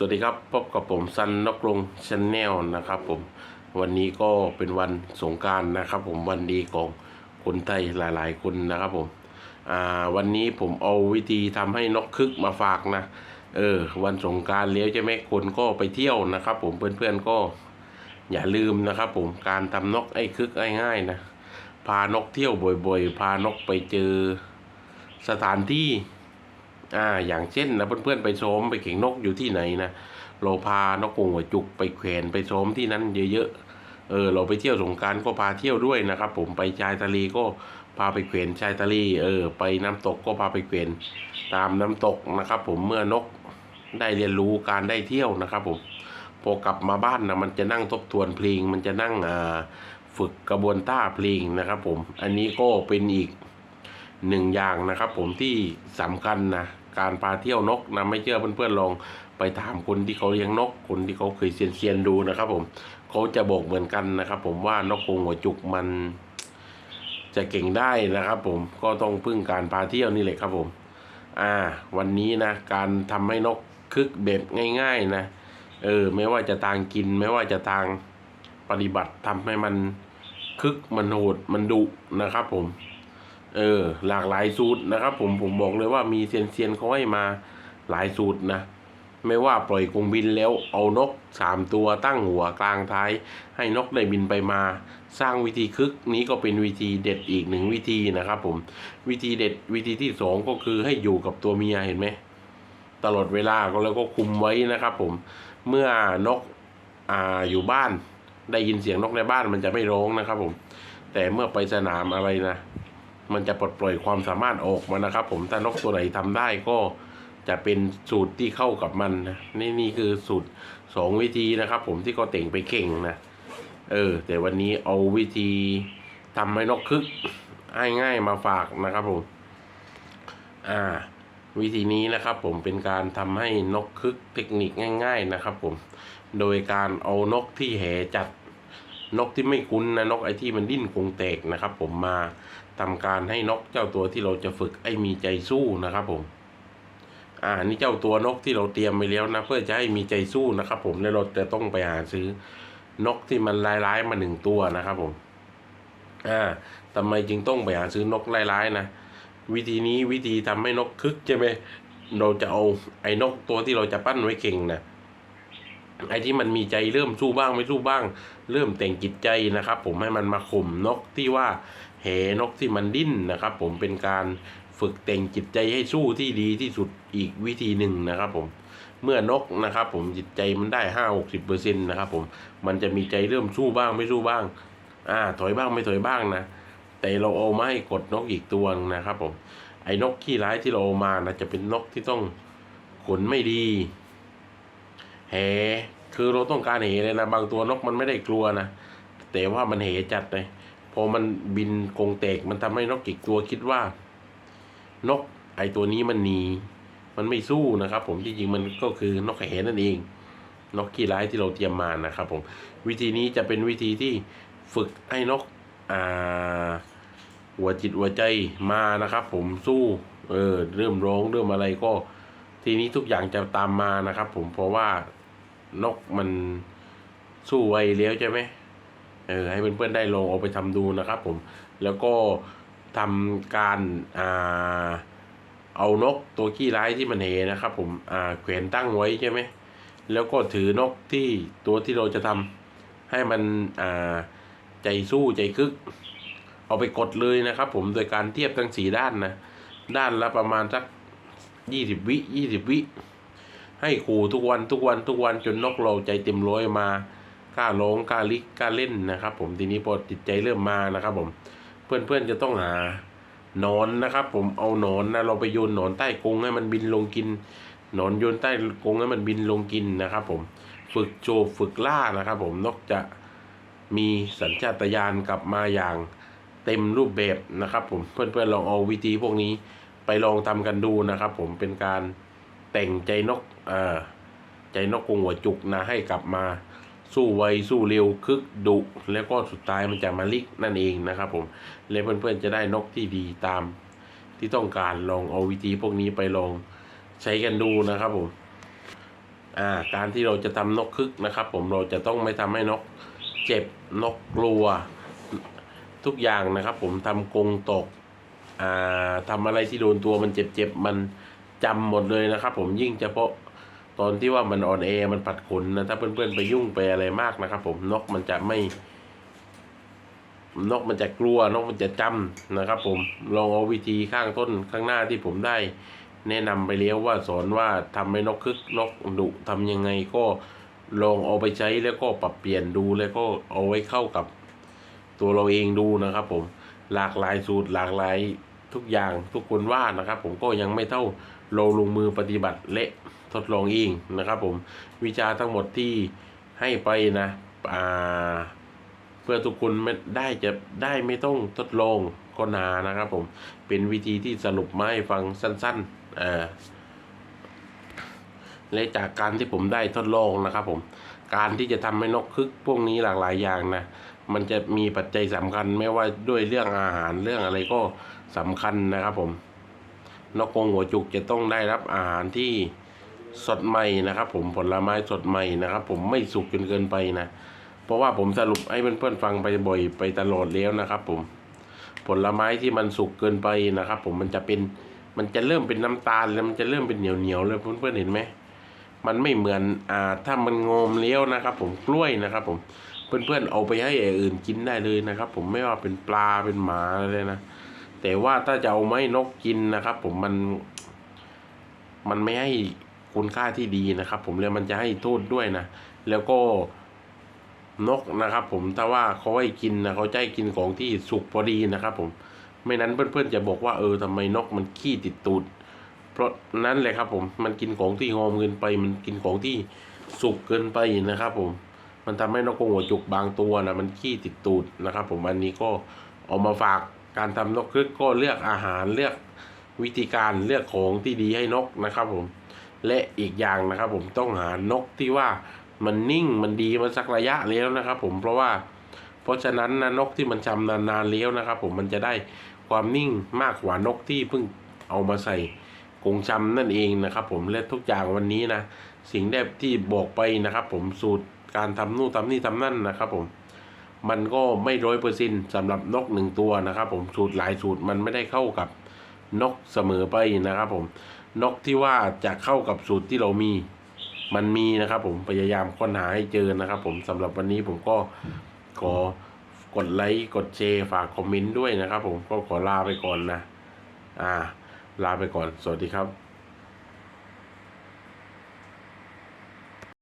สวัสดีครับพบกับผมซันนกลงชาแนลนะครับผมวันนี้ก็เป็นวันสงการนะครับ ผมวันดีของคนไทยหลาย ๆ คนนะครับผมวันนี้ผมเอาวิธีทำให้นกคึกมาฝากนะเออวันสงการแล้วใช่ไหมคนก็ไปเที่ยวนะครับ ผมเพื่อนๆก็อย่าลืมนะครับ ผมการทำนกไอ้คึกง่ายๆนะพานกเที่ยวบ่อยๆ พานกไปเจอสถานที่ อ่าอย่างเช่นนะเพื่อนๆไปซ้อมไปเข่งนกอยู่ที่ไหนนะเราพานกกงหัวจุกไปแขวนไปซ้อมที่นั้นเยอะๆเออเราไปเที่ยวสงการก็พาเที่ยวด้วยนะครับ ผมไปชายทะเลก็พาไปแขวนชายทะเลเออ ไปน้ำตกก็พาไปแขวนตามน้ำตกนะครับ ผมเมื่อนกได้เรียนรู้การได้เที่ยวนะครับ ผมพอกลับมาบ้านนะมันจะนั่งทบทวนเพลง มันจะนั่งอ่าฝึกกระบวนท่าเพลงนะครับ ผมอันนี้ก็เป็นอีก หนึ่งอย่างนะครับผมที่สำคัญนะการพาเที่ยวนกนะไม่เชื่อเพื่อนๆลองไปถามคนที่เขาเลี้ยงนก คนที่เขาเคยเซียนๆดูนะครับผมเขาจะบอกเหมือนกันนะครับ ผมว่านกกรงหัวจุกมัน จะเก่งได้นะครับผมก็ต้องพึ่งการพาเที่ยวนี่แหละครับผม อ่า วันนี้นะ การทำให้นกคึกแบบง่าย ๆนะ เออ ไม่ว่าจะทางกิน ไม่ว่าจะทางปฏิบัติทำให้มันคึกมันโหดมันดุนะครับผม เออ หลากหลายสูตรนะครับ ผมผมบอกเลยว่ามีเซียนเซียนๆเขาให้มาหลายสูตรนะ ไม่ว่าปล่อยกรงบินแล้วเอานกสามตัวตั้งหัวกลางท้าย ให้นกได้บินไปมา สร้างวิธีคึกนี้ก็เป็นวิธีเด็ดอีกหนึ่งวิธีนะครับผมวิธีเด็ดวิธีที่สองก็คือให้อยู่กับตัวเมียเห็นไหมตลอดเวลาก็แล้วก็คุมไว้นะครับ ผมเมื่อนกอ่าอยู่บ้าน ได้ยินเสียงนกในบ้านมันจะไม่ร้องนะครับ ผม แต่เมื่อไปสนามอะไรนะ มันจะปลดปล่อยความสามารถออกมานะครับ ผมถ้านกตัวไหนทำได้ก็จะเป็นสูตรที่เข้ากับมันนะนี่นี่คือสูตรสองวิธีนะครับ ผมที่เขาเต่งไปเข่งนะเออ แต่วันนี้เอาวิธีทำให้นกคึกง่ายๆมาฝากนะครับผมอ่า วิธีนี้นะครับ ผมเป็นการทำให้นกคึกเทคนิคง่าย ๆนะครับ ผม โดยการเอานกที่แหจัดนกที่ไม่คุ้นนะนกไอ้ที่มันดิ้นกรงแตกนะครับ ผมมา ทำการให้นกเจ้าตัวที่เราจะฝึกไอ้มีใจสู้นะครับผม อ่า นี่เจ้าตัวนกที่เราเตรียมไปแล้วนะ เพื่อจะให้มีใจสู้นะครับผมแล้วเราจะต้องไปหาซื้อนกที่มันร้ายๆมาหนึ่งตัวนะครับผม อ่าทำไมจึงต้องไปหาซื้อนกร้ายๆนะ วิธีนี้วิธีทำให้นกคึกใช่ไหมเราจะเอาไอ้นกตัวที่เราจะปั้นไว้เก่งนะไอ้ที่มันมีใจเริ่มสู้บ้างไม่สู้บ้าง เริ่มแต่งจิตใจนะครับ ผมให้มันมาข่มนกที่ว่า เหนกที่มันดิ้นนะครับ ผมเป็นการฝึกแต่งจิตใจให้สู้ที่ดีที่สุดอีกวิธีหนึ่งนะครับผมเมื่อนกนะครับ ผมจิตใจมันได้ห้าหกสิบเปอร์เซ็นต์นะครับผมมันจะมีใจเริ่มสู้บ้างไม่สู้บ้าง อ่า ถอยบ้างไม่ถอยบ้างนะ แต่เราเอามาให้กดนกอีกตัวนนะครับผมไอ้นกขี้ร้ายที่เราเอามานะจะเป็นนกที่ต้องขนไม่ดีแหคือเราต้องการเหเลยนะ บางตัวนกมันไม่ได้กลัวนะแต่ว่ามันเหจัดเลย อมันบินกงแตกมันทำให้นกอีกตัวคิดว่า นกไอตัวนี้มันหนีมันไม่สู้นะครับ ผมจริงๆมันก็คือนกแหนั่นเอง นกขี้ร้ายที่เราเตรียมมานะครับ ผม วิธีนี้จะเป็นวิธีที่ฝึกให้นกอ่าหัวจิตหัวใจมานะครับ ผมสู้เออเริ่มร้องเริ่มอะไรก็ ทีนี้ทุกอย่างจะตามมานะครับ ผมเพราะว่านกมันสู้ไวเลี้ยวใช่ไหม เออให้เพื่อนๆได้ลองเอาไปทำดูนะครับผมแล้วก็ทำการอ่าเอานกตัวขี้ร้ายที่มันเหนะครับ ผมอ่าแขวนตั้งไว้ใช่ไหมแล้วก็ถือนกที่ตัวที่เราจะทำให้มันอ่าใจสู้ใจคึก เอาไปกดเลยนะครับ ผมโดยการเทียบทั้งสีด้านนะด้านละประมาณสักยี่สิบวิยี่สิบวิให้ขู่ทุกวันทุกวันทุกวันจนนกเราใจเต็มร้อยมา กล้าร้องกล้าลิกกล้าเล่นนะครับ ผมทีนี้พอจิตใจเริ่มมานะครับ ผมเพื่อนๆจะต้องหานอนนะครับ ผมเอาหนอนนะเราไปโยนหนอนใต้กรงให้มันบินลงกินหนอนโยนใต้กรงให้มันบินลงกินนะครับ ผมฝึกโจฝึกล่านะครับ ผมนกจะมีสัญชาตญาณกลับมาอย่างเต็มรูปแบบนะครับ ผมเพื่อนๆลองเอาวิธีพวกนี้ไปลองทำกันดูนะครับ ผมเป็นการแต่งใจนกใจนกกรงหัวจุกนะให้กลับมา สู้ไวสู้เร็วคึกดุแล้วก็สุดท้ายมันจะมาลิกนั่นเองนะครับผมและเพื่อนๆจะได้นกที่ดีตามที่ต้องการลองเอาวิธีพวกนี้ไปลองใช้กันดูนะครับผมอ่าการที่เราจะทำนกคึกนะครับ ผมเราจะต้องไม่ทำให้นกเจ็บนกกลัวทุกอย่างนะครับ ผมทำกรงตกอ่าทำอะไรที่โดนตัวมันเจ็บๆมันจำหมดเลยนะครับ ผมยิ่งเฉพาะ ตอนที่ว่ามันอ่อนแอมันปัดขนนะถ้าเพื่อนๆไปยุ่งไปอะไรมากนะครับ ผมนกมันจะไม่ นกมันจะกลัวนกมันจะจำนะครับ ผมลองเอาวิธีข้างต้นข้างหน้าที่ผมได้ แนะนำไปแล้วว่าสอนว่าทำให้นกคึกนกดุทำยังไงก็ลองเอาไปใช้แล้วก็ปรับเปลี่ยนดูแล้วก็เอาไว้เข้ากับตัวเราเองดูนะครับ ผมหลากหลายสูตรหลากหลายทุกอย่างทุกคนว่านะครับ ผมก็ยังไม่เท่าเราลงมือปฏิบัติและ ทดลองเองนะครับผมวิชาทั้งหมดที่ให้ไปนะเพื่อทุกคนไม่ได้จะได้ไม่ต้องทดลองก็นานะครับผมเป็นวิธีที่สรุปมาให้ฟังสั้นๆอ่าและจากการที่ผมได้ทดลองนะครับผมการที่จะทำให้นกคึกพวกนี้หลากหลายอย่างนะมันจะมีปัจจัยสำคัญไม่ว่าด้วยเรื่องอาหารเรื่องอะไรก็สำคัญนะครับผมนกกงหัวจุกจะต้องได้รับอาหารที่ สดใหม่นะครับ ผมผลไม้สดใหม่นะครับ ผมไม่สุกจนเกินไปนะเพราะว่าผมสรุปให้เพื่อนๆฟังไปบ่อยไปตลอดแล้วนะครับ ผมผลไม้ที่มันสุกเกินไปนะครับ ผมมันจะเป็นมันจะเริ่มเป็นน้ำตาลแล้วมันจะเริ่มเป็นเหนียวเหนียวเลยเพื่อนๆเห็นไหมมันไม่เหมือนอ่าถ้ามันงอมเลี้ยวนะครับ ผมกล้วยนะครับ ผมเพื่อนๆเอาไปให้อย่างอื่นกินได้เลยนะครับ ผมไม่ว่าเป็นปลาเป็นหมาเลยนะแต่ว่าถ้าจะเอาไม้นกกินนะครับ ผมมันมันไม่ให้ คุณค่าที่ดีนะครับ ผมเลยมันจะให้โทษด้วยนะ แล้วก็นกนะครับ ผมถ้าว่าเขาให้กินนะเขาจะให้กินของที่สุกพอดีนะครับ ผมไม่นั้นเพื่อนๆจะบอกว่าเออทำไมนกมันขี้ติดตูดเพราะนั้นเลยครับผมมันกินของที่งอมเกินไป มันกินของที่สุกเกินไปนะครับ ผม มันทำให้นกกรงหัวจุกบางตัวนะมันขี้ติดตูดนะครับ ผมอันนี้ก็เอามาฝากการทำนกครึกก็เลือกอาหารเลือกวิธีการเลือกของที่ดีให้นกนะครับผม และอีกอย่างนะครับผมต้องหานกที่ว่ามันนิ่งมันดีมาสักระยะแล้วนะครับผมเพราะว่า เพราะฉะนั้นนะนกที่มันจำนานๆแล้วนะครับผมมันจะได้ความนิ่งมากกว่านกที่เพิ่งเอามาใส่กรงจำนั่นเองนะครับผมและทุกอย่างวันนี้นะสิ่งแรกที่บอกไปนะครับผมสูตรการทำนู่นทำนี่ทำนั่นนะครับผมมันก็ไม่ร้อยเปอร์เซ็นสำหรับนกหนึ่งตัวนะครับผมสูตรหลายสูตรมันไม่ได้เข้ากับนกเสมอไปนะครับผม นกที่ว่าจะเข้ากับสูตรที่เรามี มันมีนะครับ ผมพยายามค้นหาให้เจอนะครับ ผมสำหรับวันนี้ผมก็ขอกดไลค์กดแชร์ฝากคอมเมนต์ด้วยนะครับ ผมก็ขอลาไปก่อนนะ อ่า ลาไปก่อน สวัสดีครับ